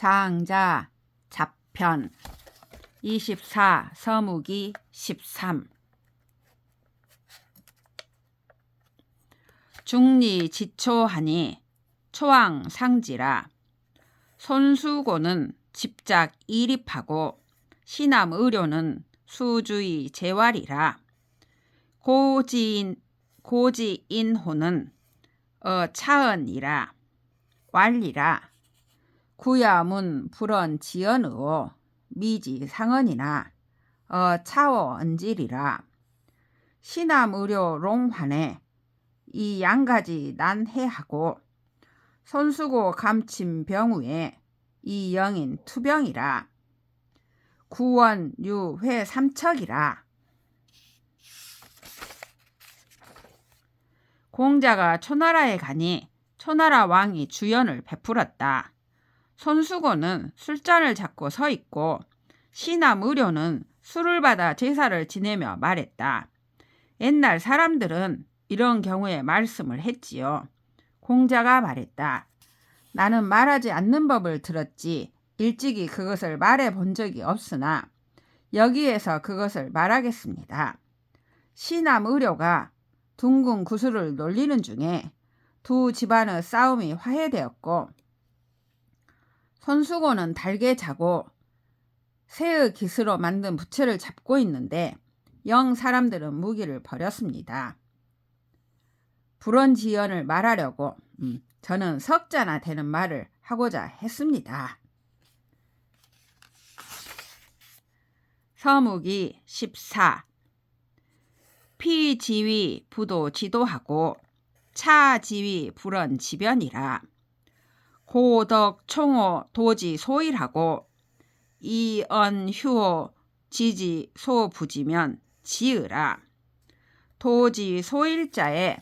장자 잡편. 24 서무기 13 중리 지초하니 초왕 상지라. 손수고는 집작 이립하고 시남 의료는 수주의 재활이라. 고지인 고지인호는 어 차은이라. 완리라 구야문 불언 지연의호 미지 상언이나 어 차오 언질이라. 시남 의료 롱환에 이 양가지 난해하고 손수고 감침 병우에 이 영인 투병이라. 구원 유회 삼척이라. 공자가 초나라에 가니 초나라 왕이 주연을 베풀었다. 손수고는 술잔을 잡고 서 있고 시남 의료는 술을 받아 제사를 지내며 말했다. 옛날 사람들은 이런 경우에 말씀을 했지요. 공자가 말했다. 나는 말하지 않는 법을 들었지 일찍이 그것을 말해 본 적이 없으나 여기에서 그것을 말하겠습니다. 시남 의료가 둥근 구슬을 놀리는 중에 두 집안의 싸움이 화해되었고 손수고는 달게 자고 새의 기스로 만든 부채를 잡고 있는데 영 사람들은 무기를 버렸습니다. 불원지연을 말하려고 음, 저는 석자나 되는 말을 하고자 했습니다. 서무기 14 피지위 부도 지도하고 차지위 불언 지변이라 고덕 총호 도지 소일하고 이언 휴호 지지 소부지면 지으라. 도지 소일자에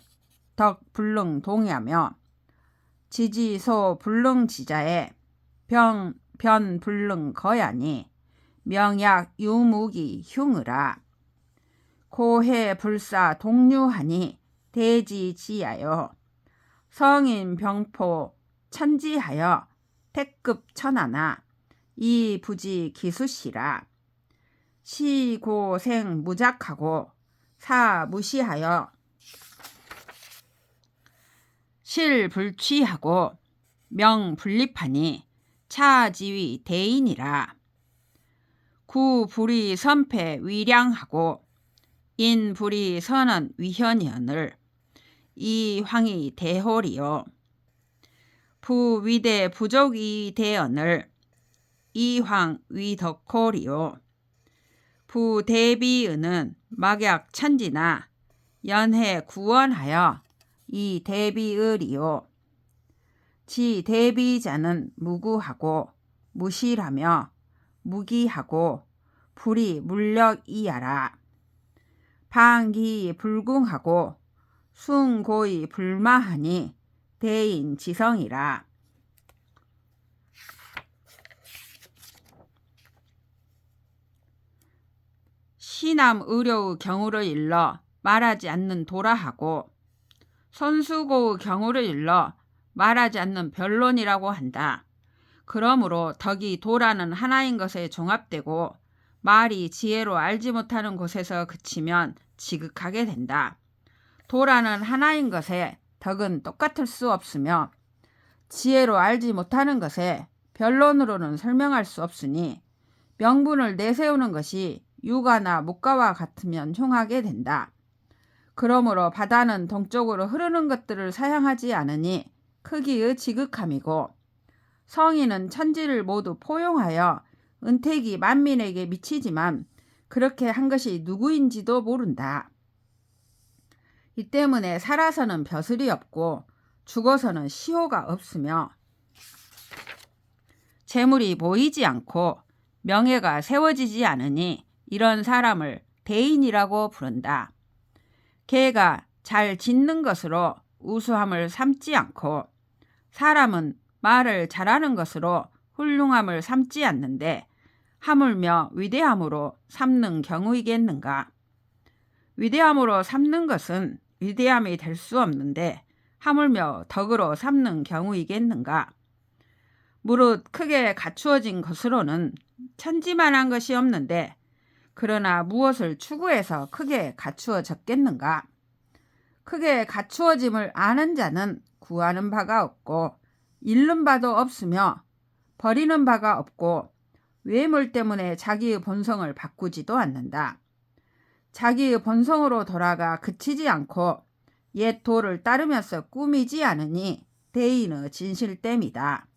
덕 불능 동하며 지지 소 불능 지자에 병 변 불능 거야니 명약 유무기 흉으라. 고해 불사 동류하니 대지 지하여 성인 병포 천지하여 태급 천하나 이 부지 기수시라. 시고생 무작하고 사 무시하여 실 불취하고 명 분립하니 차지위 대인이라. 구 불이 선패 위량하고 인 불이 선언 위현현을 이 황이 대홀이요 부위대 부족이 대언을 이황 위덕홀이요. 부대비은은 막약 천지나 연해 구원하여 이 대비을이요. 지 대비자는 무구하고 무실하며 무기하고 불이 물력이야라. 방기 불궁하고 숭고이 불마하니 대인 지성이라. 시남 의료의 경우를 일러 말하지 않는 도라하고 선수고의 경우를 일러 말하지 않는 변론이라고 한다. 그러므로 덕이 도라는 하나인 것에 종합되고 말이 지혜로 알지 못하는 곳에서 그치면 지극하게 된다. 도라는 하나인 것에 덕은 똑같을 수 없으며 지혜로 알지 못하는 것에 변론으로는 설명할 수 없으니 명분을 내세우는 것이 유가나 목가와 같으면 흉하게 된다. 그러므로 바다는 동쪽으로 흐르는 것들을 사양하지 않으니 크기의 지극함이고 성인은 천지를 모두 포용하여 은택이 만민에게 미치지만 그렇게 한 것이 누구인지도 모른다. 이 때문에 살아서는 벼슬이 없고 죽어서는 시호가 없으며 재물이 보이지 않고 명예가 세워지지 않으니 이런 사람을 대인이라고 부른다. 개가 잘 짓는 것으로 우수함을 삼지 않고 사람은 말을 잘하는 것으로 훌륭함을 삼지 않는데 하물며 위대함으로 삼는 경우이겠는가? 위대함으로 삼는 것은 위대함이 될 수 없는데 하물며 덕으로 삼는 경우이겠는가? 무릇 크게 갖추어진 것으로는 천지만한 것이 없는데 그러나 무엇을 추구해서 크게 갖추어졌겠는가? 크게 갖추어짐을 아는 자는 구하는 바가 없고 잃는 바도 없으며 버리는 바가 없고 외물 때문에 자기의 본성을 바꾸지도 않는다. 자기의 본성으로 돌아가 그치지 않고 옛 도를 따르면서 꾸미지 않으니 대인의 진실됨이다.